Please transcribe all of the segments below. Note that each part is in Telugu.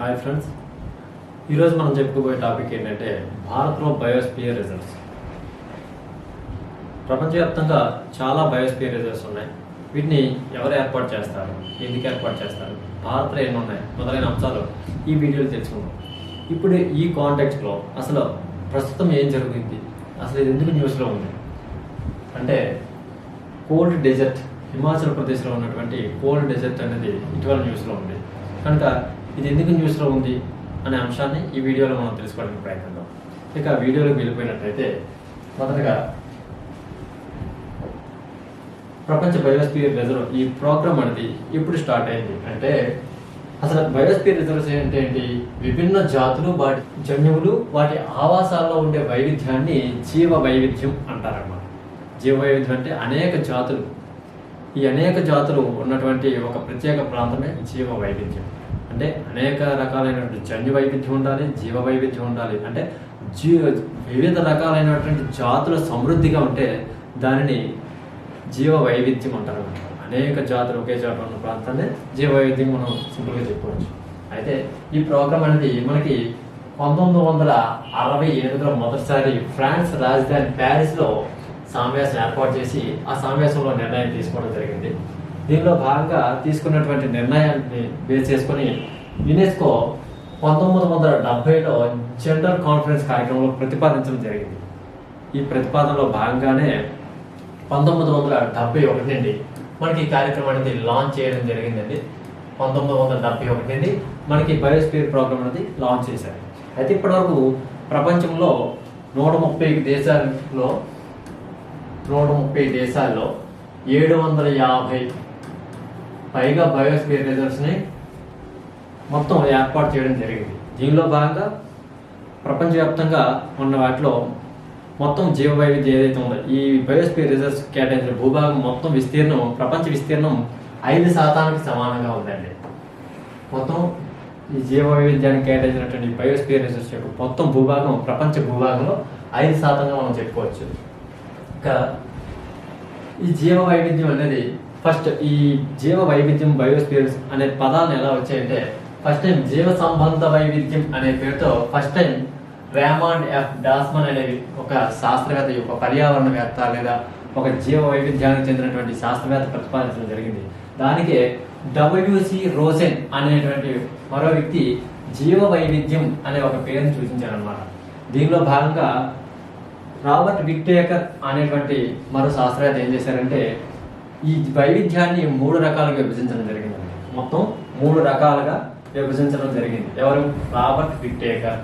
హాయ్ ఫ్రెండ్స్ ఈరోజు మనం చెప్పుకోబోయే టాపిక్ ఏంటంటే భారత్లో బయోస్పియర్ రిజర్వ్స్. ప్రపంచవ్యాప్తంగా చాలా బయోస్పియర్ రిజర్వ్స్ ఉన్నాయి. వీటిని ఎవరు ఏర్పాటు చేస్తారు? ఎందుకు ఏర్పాటు చేస్తారు? భారత్లో ఎన్ని ఉన్నాయి మొదలైన అంశాలు ఈ వీడియోలో తెలుసుకుందాం. ఇప్పుడు ఈ కాంటెక్స్ట్లో అసలు ప్రస్తుతం ఏం జరుగుతుంది? అసలు ఇది ఎందుకు న్యూస్లో ఉంది? అంటే కోల్డ్ డెజర్ట్ హిమాచల్ ప్రదేశ్లో ఉన్నటువంటి కోల్డ్ డెజర్ట్ అనేది ఇటీవల న్యూస్లో ఉంది. కనుక ఇది ఎందుకు న్యూస్లో ఉంది అనే అంశాన్ని ఈ వీడియోలో మనం తెలుసుకోవడానికి ప్రయత్నిద్దాం. ఇక వీడియోలోకి వెళ్ళిపోయినట్లయితే మొదటగా ప్రపంచ బయోస్పియర్ రిజర్వ్ ఈ ప్రోగ్రామ్ అనేది ఎప్పుడు స్టార్ట్ అయింది అంటే అసలు బయోస్పియర్ రిజర్వ్స్ అంటే ఏంటి? విభిన్న జాతులు వాటి జన్యువులు వాటి ఆవాసాల్లో ఉండే వైవిధ్యాన్ని జీవ వైవిధ్యం అంటారన్నమాట. జీవ వైవిధ్యం అంటే అనేక జాతులు. ఈ అనేక జాతులు ఉన్నటువంటి ఒక ప్రత్యేక ప్రాంతమే జీవ వైవిధ్యం అంటే అనేక రకాలైనటువంటి జన్యు వైవిధ్యం ఉండాలి జీవ వైవిధ్యం ఉండాలి. అంటే జీ వివిధ రకాలైనటువంటి జాతుల సమృద్ధిగా ఉంటే దానిని జీవ వైవిధ్యం అంటారు. అనేక జాతులు ఒకే చోట ఉన్న ప్రాంతాన్ని జీవ వైవిధ్యం మనం సింపుల్గా చెప్పుకోవచ్చు. అయితే ఈ ప్రోగ్రామ్ అనేది మనకి పంతొమ్మిది వందల అరవై ఎనిమిదిలో మొదటిసారి ఫ్రాన్స్ రాజధాని ప్యారిస్లో సమావేశం ఏర్పాటు చేసి ఆ సమావేశంలో నిర్ణయం తీసుకోవడం జరిగింది. దీనిలో భాగంగా తీసుకున్నటువంటి నిర్ణయాన్ని బేస్ చేసుకొని యునెస్కో పంతొమ్మిది వందల డెబ్బైలో జనరల్ కాన్ఫరెన్స్ కార్యక్రమంలో ప్రతిపాదించడం జరిగింది. ఈ ప్రతిపాదనలో భాగంగానే పంతొమ్మిది వందల డెబ్బై ఒకటి నుండి మనకి ఈ కార్యక్రమం అనేది లాంచ్ చేయడం జరిగిందండి. పంతొమ్మిది వందల డెబ్బై ఒకటి నుండి మనకి బయోస్పియర్ ప్రోగ్రామ్ అనేది లాంచ్ చేశారు. అయితే ఇప్పటివరకు ప్రపంచంలో నూట ముప్పై దేశాల్లో నూట ముప్పై దేశాల్లో ఏడు వందల యాభై పైగా బయోస్పియర్ రిజర్వ్స్ని మొత్తం ఏర్పాటు చేయడం జరిగింది. దీనిలో భాగంగా ప్రపంచవ్యాప్తంగా ఉన్న వాటిలో మొత్తం జీవ వైవిధ్యం ఏదైతే ఉందో ఈ బయోస్పియర్ రిజర్వ్స్ కేటాయించిన భూభాగం మొత్తం విస్తీర్ణం ప్రపంచ విస్తీర్ణం ఐదు శాతానికి సమానంగా ఉందండి. మొత్తం ఈ జీవ వైవిధ్యానికి కేటాయించినటువంటి బయోస్పియర్ రిజర్వ్స్ యొక్క మొత్తం భూభాగం ప్రపంచ భూభాగంలో ఐదు శాతంగా మనం చెప్పుకోవచ్చు. ఇంకా ఈ జీవ వైవిధ్యం అనేది ఫస్ట్ ఈ జీవ వైవిధ్యం బయోస్పియర్స్ అనే పదాలను ఎలా వచ్చాయంటే ఫస్ట్ టైం జీవ సంబంధ వైవిధ్యం అనే పేరుతో first time Raymond F Dasmann అనే ఒక శాస్త్రవేత్త ఒక పర్యావరణవేత్త లేదా ఒక జీవ వైవిధ్యానికి చెందినటువంటి శాస్త్రవేత్త ప్రతిపాదించడం జరిగింది. దానికి డబ్ల్యూసి రోసెన్ అనేటువంటి మరో వ్యక్తి జీవ వైవిధ్యం అనే ఒక పేరును సూచించారనమాట దీనిలో భాగంగా రాబర్ట్ విక్టేకర్ అనేటువంటి మరో శాస్త్రవేత్త ఏం చేశారంటే ఈ వైవిధ్యాన్ని మూడు రకాలుగా విభజించడం జరిగింది మొత్తం మూడు రకాలుగా విభజించడం జరిగింది. ఎవరు? రాబర్ట్ విక్టేకర్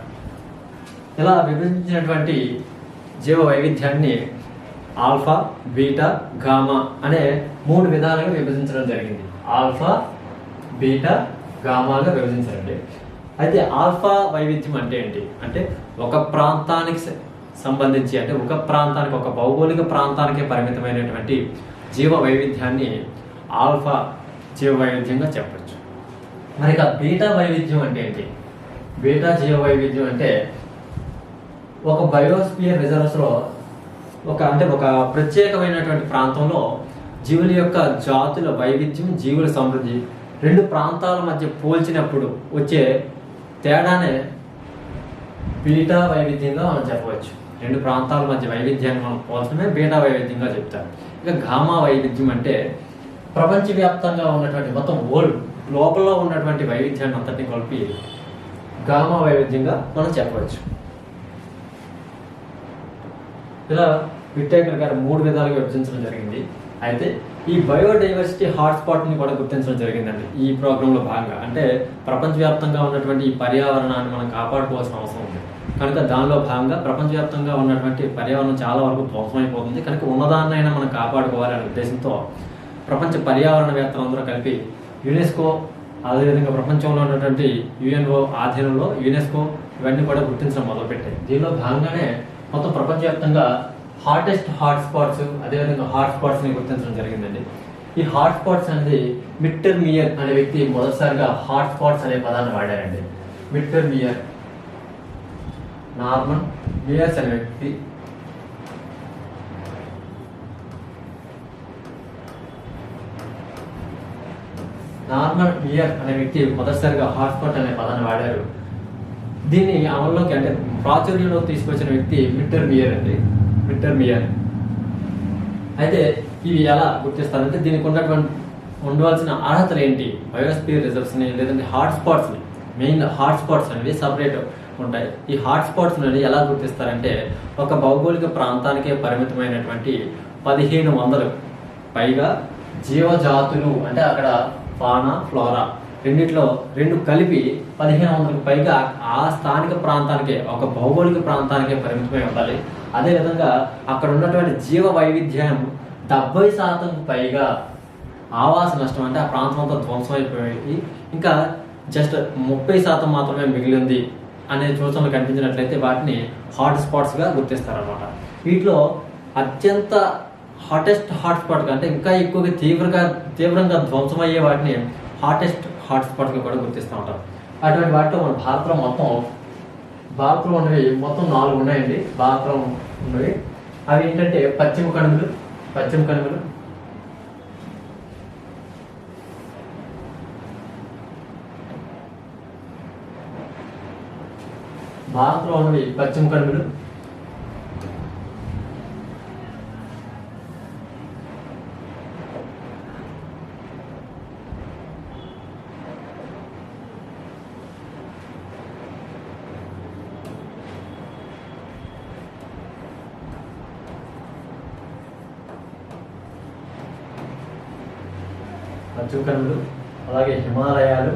ఇలా విభజించినటువంటి జీవ వైవిధ్యాన్ని ఆల్ఫా బీటా గామా అనే మూడు విధాలుగా విభజించడం జరిగింది. ఆల్ఫా బీటా గామాగా విభజించారండి. అయితే ఆల్ఫా వైవిధ్యం అంటే ఏంటి? అంటే ఒక ప్రాంతానికి సంబంధించి అంటే ఒక ప్రాంతానికి ఒక భౌగోళిక ప్రాంతానికి పరిమితమైనటువంటి జీవ వైవిధ్యాన్ని ఆల్ఫా జీవ వైవిధ్యంగా చెప్పచ్చు. మరి ఇక బీటా వైవిధ్యం అంటే ఏంటి? బీటా జీవ వైవిధ్యం అంటే ఒక బయోస్పియర్ రిజర్వ్స్లో ఒక అంటే ఒక ప్రత్యేకమైనటువంటి ప్రాంతంలో జీవుల యొక్క జాతుల వైవిధ్యం జీవుల సమృద్ధి రెండు ప్రాంతాల మధ్య పోల్చినప్పుడు వచ్చే తేడానే బీటా వైవిధ్యంగా మనం చెప్పవచ్చు. రెండు ప్రాంతాల మధ్య వైవిధ్యాన్ని మనం పోల్చడమే బీటా వైవిధ్యంగా చెప్తారు. ఇక గామా వైవిధ్యం అంటే ప్రపంచవ్యాప్తంగా ఉన్నటువంటి మొత్తం వరల్డ్ లోపల ఉన్నటువంటి వైవిధ్యాన్ని అంతటిని కలిపి గామా వైవిధ్యంగా మనం చెప్పవచ్చు. ఇలా విట్టేకర్ గారు మూడు విధాలుగా విభజించడం జరిగింది. అయితే ఈ బయోడైవర్సిటీ హాట్స్పాట్ని కూడా గుర్తించడం జరిగిందండి ఈ ప్రోగ్రాంలో భాగంగా. అంటే ప్రపంచవ్యాప్తంగా ఉన్నటువంటి ఈ పర్యావరణాన్ని మనం కాపాడుకోవాల్సిన అవసరం ఉంది. కనుక దానిలో భాగంగా ప్రపంచవ్యాప్తంగా ఉన్నటువంటి పర్యావరణం చాలా వరకు ధ్వంసమైపోతుంది. కనుక ఉన్నదాన్నైనా మనం కాపాడుకోవాలనే ఉద్దేశంతో ప్రపంచ పర్యావరణవేత్తలందరూ కలిపి యునెస్కో అదేవిధంగా ప్రపంచంలో ఉన్నటువంటి యుఎన్ఓ ఆధీనంలో యునెస్కో ఇవన్నీ కూడా గుర్తించడం మొదలుపెట్టాయి. దీనిలో భాగంగానే మొత్తం ప్రపంచవ్యాప్తంగా హాటెస్ట్ హాట్ స్పాట్స్ అదేవిధంగా హాట్ స్పాట్స్ని గుర్తించడం జరిగిందండి. ఈ హాట్ స్పాట్స్ అనేది మిట్టర్ మియర్ అనే వ్యక్తి మొదటిసారిగా హాట్ స్పాట్స్ అనే పదాన్ని వాడారండి. మిట్టర్ మియర్ నార్మన్ బిఎస్ అనే వ్యక్తి. నార్మల్ బియర్ అనే వ్యక్తి మొదటిసారిగా హాట్స్పాట్ అనే పదాన్ని వాడారు. దీన్ని అమల్లోకి అంటే ప్రాచుర్యంలో తీసుకొచ్చిన వ్యక్తి మిట్టర్ మియర్ అండి. Mittermeier. అయితే ఇవి ఎలా గుర్తిస్తారంటే దీనికి ఉన్నటువంటి ఉండవలసిన అర్హతలు ఏంటి? బయోస్పియర్ రిజర్వ్స్ని లేదంటే హాట్స్పాట్స్ని. మెయిన్ హాట్ స్పాట్స్ అనేవి సపరేట్ ఉంటాయి. ఈ హాట్ స్పాట్స్ అనేవి ఎలా గుర్తిస్తారంటే ఒక భౌగోళిక ప్రాంతానికే పరిమితమైనటువంటి పదిహేను వందలు పైగా జీవజాతులు అంటే అక్కడ ఫానా ఫ్లోరా రెండిట్లో రెండు కలిపి పదిహేను వందలకు పైగా ఆ స్థానిక ప్రాంతానికే ఒక భౌగోళిక ప్రాంతానికే పరిమితమై ఉండాలి. అదేవిధంగా అక్కడ ఉన్నటువంటి జీవ వైవిధ్యం డెబ్బై శాతం పైగా ఆవాస నష్టం అంటే ఆ ప్రాంతం అంతా ధ్వంసం అయిపోయి ఇంకా జస్ట్ ముప్పై శాతం మాత్రమే మిగిలింది అనే సూచనలు కనిపించినట్లయితే వాటిని హాట్ స్పాట్స్గా గుర్తిస్తారనమాట వీటిలో అత్యంత హాటెస్ట్ హాట్స్పాట్ అంటే ఇంకా ఎక్కువగా తీవ్రంగా తీవ్రంగా ధ్వంసమయ్యే వాటిని హాటెస్ట్ హాట్స్పాట్గా కూడా గుర్తిస్తూ ఉంటారు. అటువంటి వాటిలో మన భారత్లో మొత్తం భారత్లో ఉన్నవి మొత్తం నాలుగు ఉన్నాయండి. భారత్లో ఉన్నవి. అవి ఏంటంటే పశ్చిమ కనుమలు పశ్చిమ కనుమలు భారత్లో ఉన్నవి పశ్చిమ కనుమలు పశ్చిమ కనుమలు అలాగే హిమాలయాలు.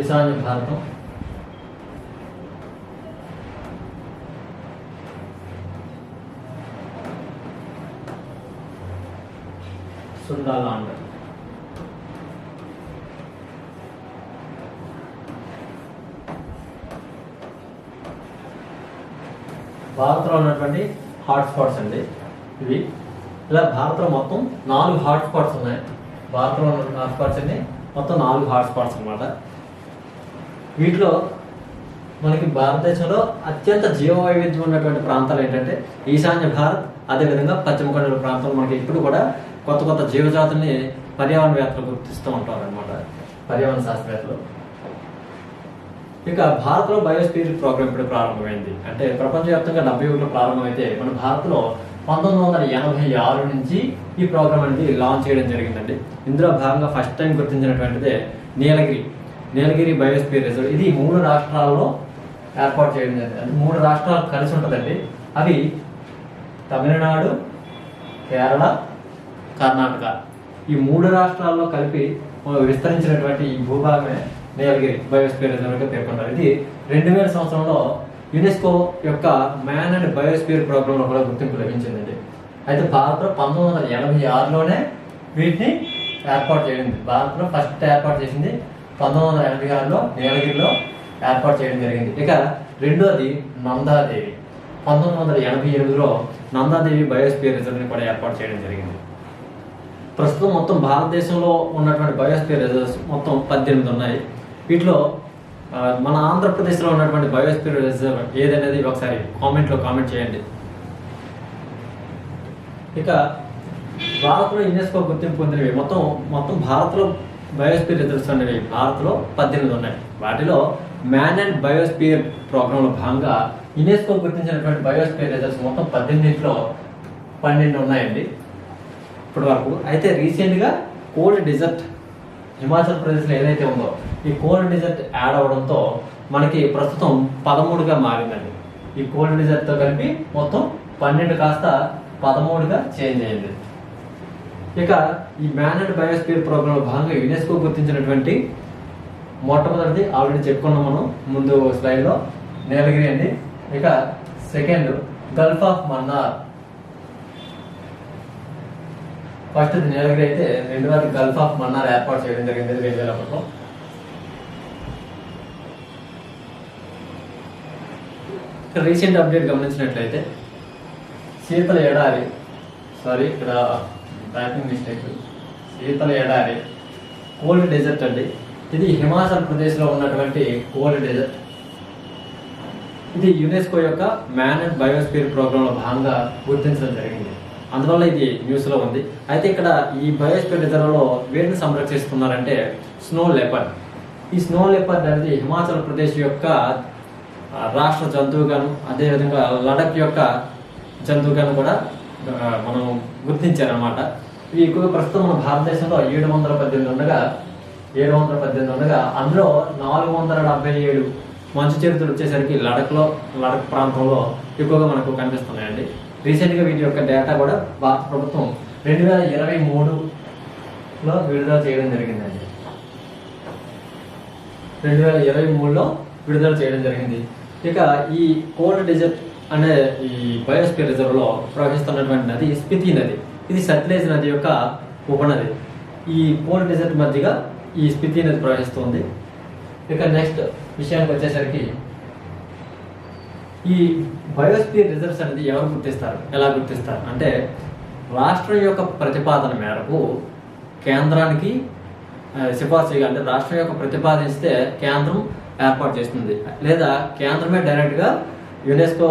ఈశాన్య భారతం. సుండాలాండ్ భారత్లో ఉన్నటువంటి హాట్స్పాట్స్ అండి ఇవి. ఇలా భారత్లో మొత్తం నాలుగు హాట్స్పాట్స్ ఉన్నాయి. భారత్లో ఉన్న హాట్స్పాట్స్ అండి మొత్తం నాలుగు హాట్స్పాట్స్ స్పాట్స్ అన్నమాట. వీటిలో మనకి భారతదేశంలో అత్యంత జీవ వైవిధ్యం ఉన్నటువంటి ప్రాంతాలు ఏంటంటే ఈశాన్య భారత్ అదేవిధంగా పశ్చిమ కనుల ప్రాంతాలు మనకి ఇప్పుడు కూడా కొత్త కొత్త జీవజాతుల్ని పర్యావరణవేత్తలు గుర్తిస్తూ ఉంటారు అనమాట పర్యావరణ శాస్త్రవేత్తలు. ఇక భారత్లో బయోస్పీర్ ప్రోగ్రామ్ ఇప్పుడు ప్రారంభమైంది. అంటే ప్రపంచవ్యాప్తంగా డెబ్బై ఒకటిలో ప్రారంభమైతే మన భారత్లో పంతొమ్మిది వందల ఎనభై ఆరు నుంచి ఈ ప్రోగ్రామ్ అనేది లాంచ్ చేయడం జరిగిందండి. ఇందులో భాగంగా ఫస్ట్ టైం గుర్తించినటువంటిదే నీలగిరి. Nilgiri biosphere reserve. ఇది మూడు రాష్ట్రాల్లో ఏర్పాటు చేయడం జరిగింది. మూడు రాష్ట్రాలు కలిసి ఉంటుందండి. అవి తమిళనాడు కేరళ కర్ణాటక. ఈ మూడు రాష్ట్రాల్లో కలిపి విస్తరించినటువంటి ఈ భూభాగమే నీలగిరి బయోస్పియర్ రిజర్వ్గా పేర్కొంటారు. ఇది రెండు వేల సంవత్సరంలో యునెస్కో యొక్క మ్యాన్ అండ్ బయోస్పియర్ ప్రోగ్రాంలో కూడా గుర్తింపు లభించిందండి. అయితే భారత్లో పంతొమ్మిది వందల ఎనభై ఆరులోనే వీటిని ఏర్పాటు చేయండి భారత్లో ఫస్ట్ ఏర్పాటు చేసింది పంతొమ్మిది వందల ఎనభై ఆరులో నీలగిరిలో ఏర్పాటు చేయడం జరిగింది. ఇక రెండోది నందాదేవి. పంతొమ్మిది వందల ఎనభై ఎనిమిదిలో నందాదేవి బయోస్పియర్ రిజర్వ్ని కూడా ఏర్పాటు చేయడం జరిగింది. ప్రస్తుతం మొత్తం భారతదేశంలో ఉన్నటువంటి బయోస్పియర్ రిజర్వ్స్ మొత్తం పద్దెనిమిది ఉన్నాయి. వీటిలో మన ఆంధ్రప్రదేశ్లో ఉన్నటువంటి బయోస్పియర్ రిజర్వ్ ఏదనేది ఒకసారి కామెంట్లో కామెంట్ చేయండి. ఇక భారత్లో యునెస్కో గుర్తింపు పొందినవి. మొత్తం మొత్తం భారత్లో బయోస్పియర్ రిజర్వ్స్ అనేవి భారత్లో పద్దెనిమిది ఉన్నాయి. వాటిలో మ్యాన్ అండ్ బయోస్పియర్ ప్రోగ్రాంలో భాగంగా యునెస్కో గుర్తించినటువంటి బయోస్పియర్ రిజర్వ్స్ మొత్తం పద్దెనిమిదిలో పన్నెండు ఉన్నాయండి ఇప్పటి వరకు అయితే రీసెంట్గా కోల్డ్ డిజర్ట్ హిమాచల్ ప్రదేశ్లో ఏదైతే ఉందో ఈ కోల్డ్ డిజర్ట్ యాడ్ అవడంతో మనకి ప్రస్తుతం పదమూడుగా మారిందండి. ఈ కోల్డ్ డిజర్ట్తో కలిపి మొత్తం పన్నెండు కాస్త పదమూడుగా చేంజ్ అయింది. ఇక ఈ మ్యాన్ అండ్ బయోస్పియర్ ప్రోగ్రామ్ భాగంగా యునెస్కో గుర్తించినటువంటి మొట్టమొదటిది ఆల్రెడీ చెప్పుకున్నాం మనం ముందు స్లైడ్లో నీలగిరి అండి. ఇక second Gulf of Mannar first Nilgiri అయితే రెండవది గల్ఫ్ ఆఫ్ మన్నార్ ఏర్పాటు చేయడం జరిగింది రెండు వేల ఒకటిలో రీసెంట్ అప్డేట్ గమనించినట్లయితే శీతల ఎడారి సారీ ఇక్కడ టైపింగ్ మిస్టేక్. శీతల ఎడారి కోల్డ్ డెజర్ట్ అండి. ఇది హిమాచల్ ప్రదేశ్లో ఉన్నటువంటి కోల్డ్ డెజర్ట్. ఇది యునెస్కో యొక్క మ్యాన్ అండ్ బయోస్పియర్ ప్రోగ్రాంలో భాగంగా గుర్తించడం జరిగింది. అందువల్ల ఇది న్యూస్లో ఉంది. అయితే ఇక్కడ ఈ బయోస్పియర్ రిజర్వ్లో వేడిని సంరక్షిస్తున్నారంటే స్నో లెపర్డ్. ఈ స్నో లెపర్డ్ అనేది హిమాచల్ ప్రదేశ్ యొక్క రాష్ట్ర జంతువుగాను అదేవిధంగా లడక్ యొక్క జంతువుగాను కూడా మనం గుర్తించారన్నమాట. ఇవి ఎక్కువగా ప్రస్తుతం మన భారతదేశంలో ఏడు వందల పద్దెనిమిది ఉండగా ఏడు వందల పద్దెనిమిది ఉండగా అందులో నాలుగు వందల డెబ్బై ఏడు మంచు చరిత్రలు వచ్చేసరికి లడఖ్లో లడక్ ప్రాంతంలో ఎక్కువగా మనకు కనిపిస్తున్నాయండి. రీసెంట్గా వీటి యొక్క డేటా కూడా భారత ప్రభుత్వం రెండు వేల ఇరవై మూడులో విడుదల చేయడం జరిగిందండి. రెండు వేల ఇరవై మూడులో విడుదల చేయడం జరిగింది. ఇక ఈ కోల్డ్ డిజర్ట్ అనే ఈ బయోస్పియర్ రిజర్వ్లో ప్రవహిస్తున్నటువంటి నది స్పితి నది. ఇది సత్లేజ్ నది యొక్క ఉపనది ఈ పోల్ డెజర్ట్ మధ్యగా ఈ స్పితి నది ప్రవహిస్తుంది. ఇక నెక్స్ట్ విషయానికి వచ్చేసరికి ఈ బయోస్పియర్ రిజర్వ్స్ అనేది ఎవరు గుర్తిస్తారు? ఎలా గుర్తిస్తారు? అంటే రాష్ట్రం యొక్క ప్రతిపాదన మేరకు కేంద్రానికి సిఫార్సు చేయాలి. అంటే రాష్ట్రం యొక్క ప్రతిపాదిస్తే కేంద్రం ఏర్పాటు చేస్తుంది. లేదా కేంద్రమే డైరెక్ట్గా యునెస్కో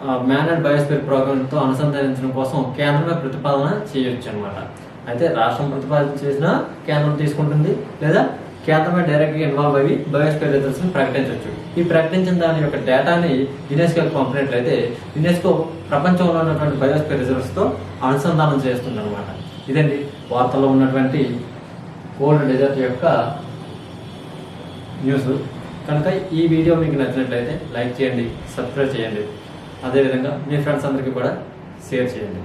మ్యాన్ బయోస్పేర్ బయోస్పియర్ ప్రోగ్రామ్తో అనుసంధానించడం కోసం కేంద్రమే ప్రతిపాదన చేయొచ్చు అనమాట అయితే రాష్ట్రం ప్రతిపాదన చేసిన కేంద్రం తీసుకుంటుంది లేదా కేంద్రమే డైరెక్ట్గా ఇన్వాల్వ్ అయ్యి బయోస్పియర్ రిజల్ట్స్ని ప్రకటించవచ్చు ఈ ప్రకటించిన దాని యొక్క డేటాని యునెస్కోకి పంపినట్లయితే యునెస్కో ప్రపంచంలో ఉన్నటువంటి బయోస్పియర్ రిజల్ట్స్తో అనుసంధానం చేస్తుంది అనమాట ఇదండి వార్తల్లో ఉన్నటువంటి కోల్డ్ డెజర్ట్ యొక్క న్యూస్ కనుక ఈ వీడియో మీకు నచ్చినట్లయితే లైక్ చేయండి సబ్స్క్రైబ్ చేయండి. అదేవిధంగా మీ ఫ్రెండ్స్ అందరికీ కూడా షేర్ చేయండి.